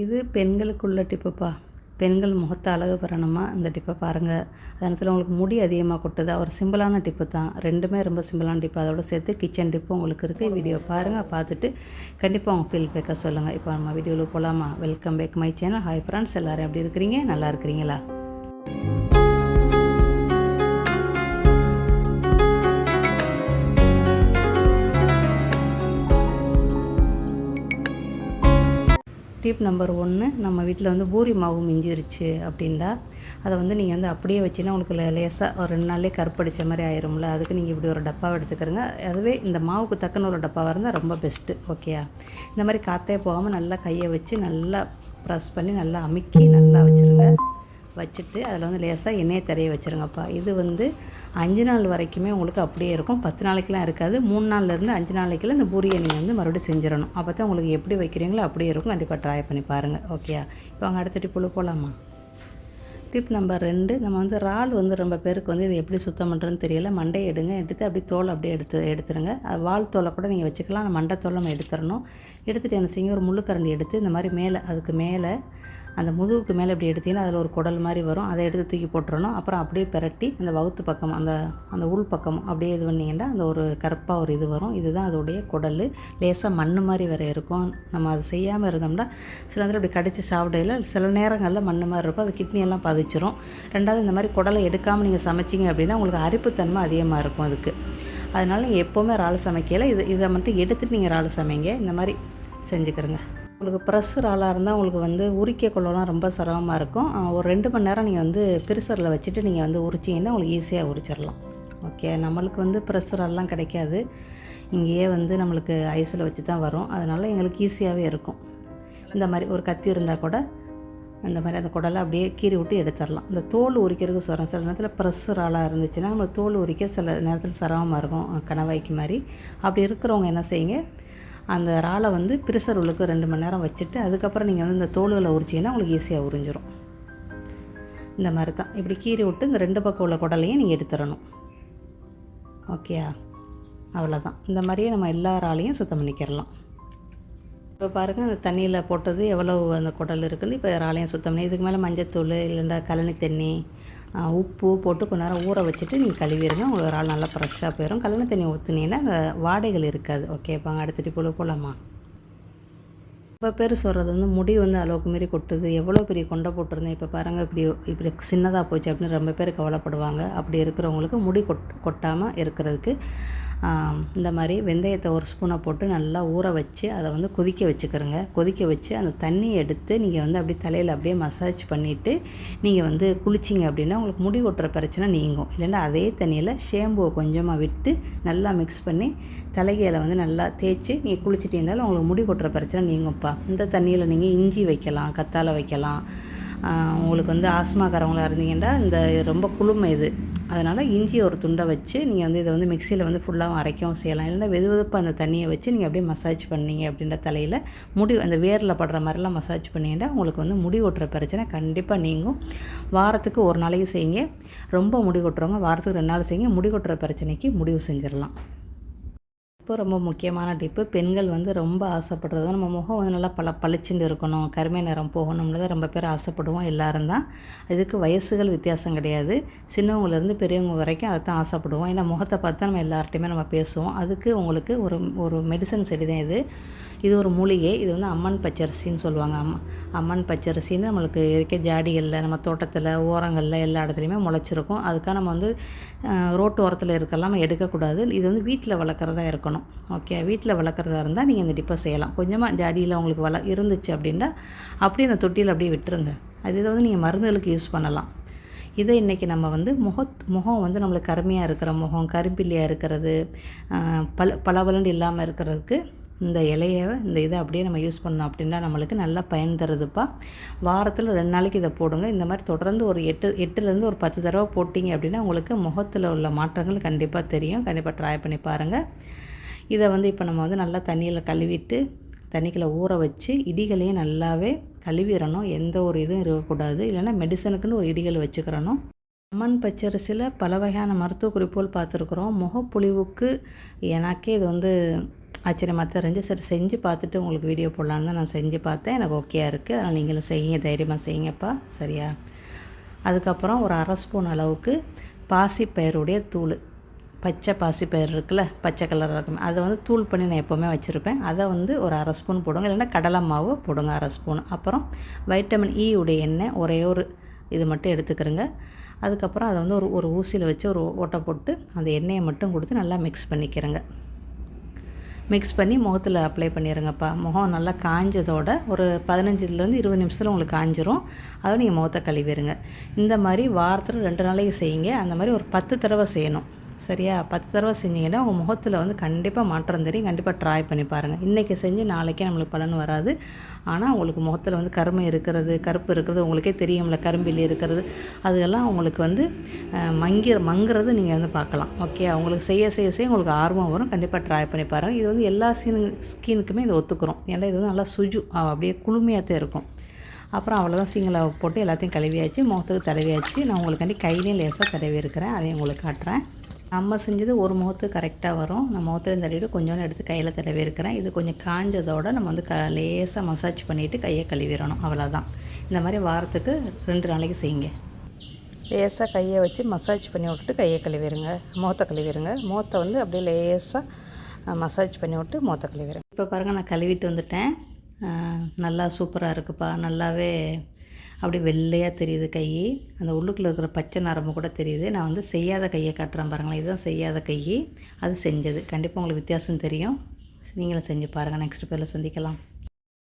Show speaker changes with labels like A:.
A: இது பெண்களுக்குள்ள டிப்புப்பா. பெண்கள் முகத்தை அழகு பெறணுமா? இந்த டிப்பை பாருங்கள் அதனத்தில் உங்களுக்கு முடி அதிகமாக கொட்டுதா. ஒரு சிம்பிளான டிப்பு தான். ரெண்டுமே ரொம்ப சிம்பிளான டிப்பு. அதோட சேர்த்து கிச்சன் டிப்பு உங்களுக்கு இருக்குது வீடியோ பாருங்கள் பார்த்துட்டு கண்டிப்பாக உங்கள் ஃபீல் பேக்க சொல்லுங்கள் இப்போ நம்ம வீடியோவில் போகலாமா welcome back my channel hi friends எல்லோரும் எப்படி இருக்கிறீங்க? நல்லா இருக்கிறீங்களா? டிப் நம்பர் ஒன்று நம்ம வீட்டில் வந்து பூரி மாவு மிஞ்சிருச்சு அப்படின்டா அதை வந்து நீங்கள் வந்து அப்படியே வச்சுன்னா உங்களுக்கு லேசாக ஒரு ரெண்டு நாள்லேயே கருப்படிச்ச மாதிரி ஆயிரும்ல. அதுக்கு நீங்கள் இப்படி ஒரு டப்பாவை எடுத்துக்கிறங்க. அதுவே இந்த மாவுக்கு தக்கன ஒரு டப்பாவாக இருந்தால் ரொம்ப பெஸ்ட்டு ஓகேயா இந்த மாதிரி காற்றே போகாமல் நல்லா கையை வச்சு நல்லா ப்ரெஸ் பண்ணி நல்லா அமுக்கி நல்லா வச்சுருங்க. வச்சுட்டு அதில் வந்து லேசாக எண்ணெயை தரைய வச்சுருங்கப்பா. இது வந்து அஞ்சு நாள் வரைக்குமே உங்களுக்கு அப்படியே இருக்கும். பத்து நாளைக்கெலாம் இருக்காது. மூணு நாள்லேருந்து அஞ்சு நாளைக்குள்ள இந்த பூரியை நீங்கள் வந்து மறுபடியும் செஞ்சிடணும். அப்போ தான் உங்களுக்கு எப்படி வைக்கிறீங்களோ அப்படியே இருக்கும். கண்டிப்பாக ட்ரை பண்ணி பாருங்கள் ஓகேயா இப்போ அங்கே அடுத்த டிப்புள்ள போகலாமா டிப் நம்பர் ரெண்டு நம்ம வந்து இறால் வந்து ரொம்ப பேருக்கு வந்து இது எப்படி சுத்தம் பண்ணுறதுன்னு தெரியல. மண்டையை எடுங்க. எடுத்து அப்படியே தோல் அப்படியே எடுத்து எடுத்துருங்க. வால் தோலை கூட நீங்கள் வச்சுக்கலாம். மண்டை தோலை நம்ம எடுத்துடணும். எடுத்துகிட்டு என்ன செய்யுங்க? ஒரு முள்ளுக்கரண்டி எடுத்து இந்த மாதிரி மேலே அதுக்கு மேலே அந்த முதுகுக்கு மேலே இப்படி எடுத்தீங்கன்னா அதில் ஒரு குடல் மாதிரி வரும். அதை எடுத்து தூக்கி போட்டுறணும். அப்புறம் அப்படியே பிரட்டி அந்த வகுத்து பக்கம் அந்த அந்த உள் பக்கம் அப்படியே இது பண்ணிங்கன்னா அந்த ஒரு கருப்பாக ஒரு இது வரும். இதுதான் அதோடைய குடல். லேசாக மண் மாதிரி வேறு இருக்கும். நம்ம அது செய்யாமல் இருந்தோம்னா சில நேரத்தில் இப்படி கடித்து சாப்பிடையில சில நேரங்களில் மண் மாதிரி இருக்கும். அது கிட்னியெல்லாம் பாதிச்சிரும். ரெண்டாவது இந்த மாதிரி குடலை எடுக்காமல் நீங்கள் சமைச்சிங்க அப்படின்னா உங்களுக்கு அரிப்புத்தன்மை அதிகமாக இருக்கும் அதுக்கு. அதனால நீங்கள் எப்போவுமே இறால் சமைக்கல. இது இதை மட்டும் எடுத்துகிட்டு நீங்கள் இறால் சமைங்க. இந்த மாதிரி செஞ்சுக்கிறங்க. உங்களுக்கு ப்ரெஸ் இறாலாக இருந்தால் உங்களுக்கு வந்து உரிக்க கொள்ளலாம் ரொம்ப சிரமமாக இருக்கும். ஒரு ரெண்டு மணி நேரம் நீங்கள் வந்து பிரிசரில் வச்சுட்டு நீங்கள் வந்து உரிச்சிங்கன்னா உங்களுக்கு ஈஸியாக உரிச்சிடலாம் ஓகே நம்மளுக்கு வந்து ப்ரெஸ் இறால்லாம் கிடைக்காது. இங்கேயே வந்து நம்மளுக்கு ஐஸில் வச்சு தான் வரும். அதனால் எங்களுக்கு ஈஸியாகவே இருக்கும். இந்த மாதிரி ஒரு கத்தி இருந்தால் கூட அந்த மாதிரி அந்த குடலை அப்படியே கீறி விட்டு எடுத்துடலாம் இந்த தோல் உரிக்கிறதுக்கு சொல்கிறேன் சில நேரத்தில் ப்ரெஷர் இறாலாக இருந்துச்சுன்னா நம்ம தோல் உரிக்க சில நேரத்தில் சிரமமாக இருக்கும். கணவாய்க்கு மாதிரி. அப்படி இருக்கிறவங்க என்ன செய்யுங்க? அந்த இறாலை வந்து பிரிசர் உள்ளுக்கு ரெண்டு மணி நேரம் வச்சுட்டு அதுக்கப்புறம் நீங்கள் வந்து இந்த தோல்களை உரிச்சிங்கன்னா உங்களுக்கு ஈஸியாக உறிஞ்சிரும். இந்த மாதிரி தான். இப்படி கீறி விட்டு இந்த ரெண்டு பக்கம் உள்ள குடலையும் நீங்கள் எடுத்துடணும். ஓகேயா அவ்வளோதான் இந்த மாதிரியே நம்ம எல்லா இறாலையும் சுத்தம் பண்ணிக்கிறலாம் இப்போ பாருங்கள் அந்த தண்ணியில் போட்டது எவ்வளவு அந்த குடல் இருக்குன்னு இப்போ இறாலையும் சுத்தம் பண்ணி இதுக்கு மேலே மஞ்சத்தூள் இல்லைன்னா கழனி தண்ணி உப்பு போட்டு கொஞ்ச நேரம் ஊற வச்சுட்டு நீங்கள் கழுவிடுங்க. உங்களுக்கு இறால் நல்லா ஃப்ரெஷ்ஷாக போயிடும் கழனி தண்ணி ஊற்றுனீங்கன்னா அந்த வாடைகள் இருக்காது. ஓகே இப்போ அடுத்துட்டு போல போகலாமா இப்போ பேர் சொல்கிறது வந்து முடி வந்து அளவுக்கு மாரி கொட்டுது. எவ்வளோ பெரிய கொண்டை போட்டிருந்தேன். இப்போ பாருங்கள் இப்படி இப்படி சின்னதாக போச்சு அப்படின்னு ரொம்ப பேர் கவலைப்படுவாங்க. அப்படி இருக்கிறவங்களுக்கு முடி கொட் கொட்டாமல் இருக்கிறதுக்கு இந்த மாதிரி வெந்தயத்தை ஒரு ஸ்பூனை போட்டு நல்லா ஊற வச்சு அதை வந்து கொதிக்க வச்சுக்கிறோங்க. கொதிக்க வச்சு அந்த தண்ணியை எடுத்து நீங்கள் வந்து அப்படியே தலையில் அப்படியே மசாஜ் பண்ணிவிட்டு நீங்கள் வந்து குளிச்சிங்க அப்படின்னா உங்களுக்கு முடி கொட்டுற பிரச்சனை நீங்கும். இல்லைன்னா அதே தண்ணியில் ஷேம்புவை கொஞ்சமாக விட்டு நல்லா மிக்ஸ் பண்ணி தலைகையில் வந்து நல்லா தேய்ச்சி நீங்கள் குளிச்சிட்டீங்கனாலும் உங்களுக்கு முடி கொட்டுற பிரச்சனை நீங்கும்ப்பா. இந்த தண்ணியில் நீங்கள் இஞ்சி வைக்கலாம் கத்தாழை வைக்கலாம். உங்களுக்கு வந்து ஆஸ்மாக்காரவங்களாக இருந்தீங்கன்னா இந்த ரொம்ப குளுமை இது. அதனால் இஞ்சி ஒரு துண்டை வச்சு நீங்கள் வந்து இதை வந்து மிக்சியில் வந்து ஃபுல்லாக அரைக்கவும் செய்யலாம். இல்லைன்னா வெது வெதுப்பாக அந்த தண்ணியை வச்சு நீங்கள் அப்படியே மசாஜ் பண்ணீங்க அப்படின்ற தலையில் முடி அந்த வேரில் படுற மாதிரிலாம் மசாஜ் பண்ணீங்கன்னா உங்களுக்கு வந்து முடி கொட்டுற பிரச்சனை கண்டிப்பாக நீங்கும். வாரத்துக்கு ஒரு நாளைக்கு செய்யுங்க. ரொம்ப முடி கொட்டுறவங்க வாரத்துக்கு ரெண்டு நாள் செய்யுங்க. முடி கொட்டுற பிரச்சனைக்கு முடிவு செஞ்சிடலாம். இப்போ ரொம்ப முக்கியமான டிப்பு பெண்கள் வந்து ரொம்ப ஆசைப்படுறது நம்ம முகம் வந்து நல்லா பல பளிச்சுன்னு இருக்கணும். கருமை நிறம் போகணும்னு ரொம்ப பேர் ஆசைப்படுவோம் எல்லாரும் தான். இதுக்கு வயசுகள் வித்தியாசம் கிடையாது. சின்னவங்கலேருந்து பெரியவங்க வரைக்கும் அதை தான் ஆசைப்படுவோம். ஏன்னா முகத்தை பார்த்து நம்ம எல்லார்ட்டையுமே நம்ம பேசுவோம். அதுக்கு உங்களுக்கு ஒரு ஒரு மெடிசன் செடி தான் இது. இது ஒரு மூலிகை இது வந்து அம்மன் பச்சரிசின்னு சொல்லுவாங்க. அம்ம அம்மன் பச்சரிசின்னு நம்மளுக்கு இருக்க ஜாடிகளில் நம்ம தோட்டத்தில் ஓரங்களில் எல்லா இடத்துலையுமே முளைச்சிருக்கும். அதுக்காக நம்ம வந்து ரோட்டு ஓரத்தில் இருக்கலாம் எடுக்கக்கூடாது. இது வந்து வீட்டில் வளர்க்குறதா இருக்கணும். ஓகே வீட்டில் வளர்க்குறதா இருந்தால் நீங்கள் இந்த டிப்பை செய்யலாம். கொஞ்சமாக ஜாடியில் உங்களுக்கு வள இருந்துச்சு அப்படின்னா அப்படியே அந்த தொட்டியில் அப்படியே விட்டுருங்க. அது இதை வந்து நீங்கள் மருந்துகளுக்கு யூஸ் பண்ணலாம். இதை இன்றைக்கி நம்ம வந்து முகத் முகம் வந்து நம்மளுக்கு கருமையாக இருக்கிற முகம் கரும்பில்லியாக இருக்கிறது ஆஹ், பல இல்லாமல் இருக்கிறதுக்கு இந்த இலையை இந்த இதை அப்படியே நம்ம யூஸ் பண்ணோம் அப்படின்னா நம்மளுக்கு நல்லா பயன் தருதுப்பா. வாரத்தில் ரெண்டு நாளைக்கு இதை போடுங்க. இந்த மாதிரி தொடர்ந்து ஒரு எட்டு எட்டுலேருந்து ஒரு பத்து தடவை போட்டிங்க அப்படின்னா உங்களுக்கு முகத்தில் உள்ள மாற்றங்கள் கண்டிப்பாக தெரியும். கண்டிப்பாக ட்ரை பண்ணி பாருங்கள் இதை வந்து இப்போ நம்ம வந்து நல்லா தண்ணியில் கழுவிட்டு தண்ணிக்குள்ளே ஊற வச்சு இடிகளையும் நல்லாவே கழுவிடணும். எந்த ஒரு இதுவும் இருக்கக்கூடாது. இல்லைன்னா மெடிசனுக்குன்னு ஒரு இடிகள் வச்சுக்கிறணும். அம்மன் பச்சரிசியில் பல வகையான மருத்துவ குறிப்புகள் பார்த்துருக்குறோம். முகப்புழிவுக்கு எனக்கே இது வந்து ஆச்சரியமாக தெரிஞ்சு சரி செஞ்சு பார்த்துட்டு உங்களுக்கு வீடியோ போடலான்னு தான் நான் செஞ்சு பார்த்தேன். எனக்கு ஓகேயா இருக்குது அதனால் நீங்களும் செய்யுங்க தைரியமாக செய்யுங்கப்பா. சரியா? அதுக்கப்புறம் ஒரு அரை ஸ்பூன் அளவுக்கு பாசிப்பயிறுடைய தூள். பச்சை பாசிப்பயிறு இருக்குல்ல பச்சை கலராக இருக்கும். அதை வந்து தூள் பண்ணி நான் எப்போவுமே வச்சுருப்பேன். அதை வந்து ஒரு அரை ஸ்பூன் போடுங்க. இல்லைன்னா கடலை மாவு போடுங்க அரை ஸ்பூன் அப்புறம் வைட்டமின் இ e உடைய எண்ணெய் ஒரே ஒரு இது மட்டும் எடுத்துக்கிறோங்க. அதுக்கப்புறம் அதை வந்து ஒரு ஒரு ஊசியில் வச்சு ஒரு ஓட்டை போட்டு அந்த எண்ணெயை மட்டும் கொடுத்து நல்லா மிக்ஸ் பண்ணிக்கிறேங்க. மிக்ஸ் பண்ணி முகத்தில் அப்ளை பண்ணிடுங்கப்பா முகம் நல்லா காஞ்சதோட ஒரு பதினஞ்சுலேருந்து இருபது நிமிஷத்தில் உங்களுக்கு காஞ்சிரும். அதை நீங்கள் முகத்தை கழுவிடுங்க இந்த மாதிரி வாரத்தில் ரெண்டு நாளைக்கு செய்யுங்க. அந்த மாதிரி ஒரு பத்து தடவை செய்யணும். சரியா? பத்து தடவை செஞ்சீங்கன்னா உங்கள் முகத்தில் வந்து கண்டிப்பாக மாற்றம் தெரியும். கண்டிப்பாக ட்ரை பண்ணி பாருங்கள் இன்றைக்கி செஞ்சு நாளைக்கே நம்மளுக்கு பலன் வராது. ஆனால் உங்களுக்கு முகத்தில் வந்து கருமை இருக்கிறது கருப்பு இருக்கிறது உங்களுக்கே தெரியும்ல கரும்பில் இருக்கிறது. அதெல்லாம் உங்களுக்கு வந்து மங்கி மங்குறது நீங்கள் வந்து பார்க்கலாம். ஓகே அவங்களுக்கு செய்ய செய்ய செய்ய உங்களுக்கு ஆர்வம் வரும். கண்டிப்பாக ட்ரை பண்ணி பாருங்கள் இது வந்து எல்லா ஸ்கின் ஸ்கினுக்குமே இது ஒத்துக்கிறோம். ஏன்னா இது வந்து நல்லா சுஜு அப்படியே குளுமையாக தான் இருக்கும். அப்புறம் அவ்வளோதான் சீங்களை போட்டு எல்லாத்தையும் கழுவியாச்சு. முகத்துக்கு தடவியாச்சு. நான் உங்களுக்காண்டி கையிலையும் லேசாக தடவி இருக்கிறேன். அதையும் உங்களுக்கு காட்டுறேன். நம்ம செஞ்சது ஒரு முகத்துக்கு கரெக்டாக வரும். நான் முகத்தில் தடவிட்டு கொஞ்சோண்டு எடுத்து கையில் தடவி இருக்கிறேன் இது கொஞ்சம் காஞ்சதோட நம்ம வந்து க லேசாக மசாஜ் பண்ணிவிட்டு கையை கழுவிடணும். அவ்வளோதான் இந்த மாதிரி வாரத்துக்கு ரெண்டு நாளைக்கு செய்யுங்க. லேசாக கையை வச்சு மசாஜ் பண்ணி விட்டுட்டு கையை கழுவிடுங்க முகத்தை கழுவிடுங்க முகத்தை வந்து அப்படியே லேசாக மசாஜ் பண்ணி விட்டு முகத்தை கழுவிடுங்க இப்போ பாருங்கள் நான் கழுவிட்டு வந்துட்டேன். நல்லா சூப்பராக இருக்குப்பா. நல்லாவே அப்படியே வெள்ளையாக தெரியுது கை. அந்த உள்ளுக்குள்ளே இருக்கிற பச்சை நரம்பு கூட தெரியுது. நான் வந்து செய்யாத கையை காட்டுறேன் பாருங்களேன். இதுதான் செய்யாத கை. அது செஞ்சது. கண்டிப்பாக உங்களுக்கு வித்தியாசம் தெரியும். நீங்களும் செஞ்சு பாருங்கள் நெக்ஸ்ட் பேரில் சந்திக்கலாம்.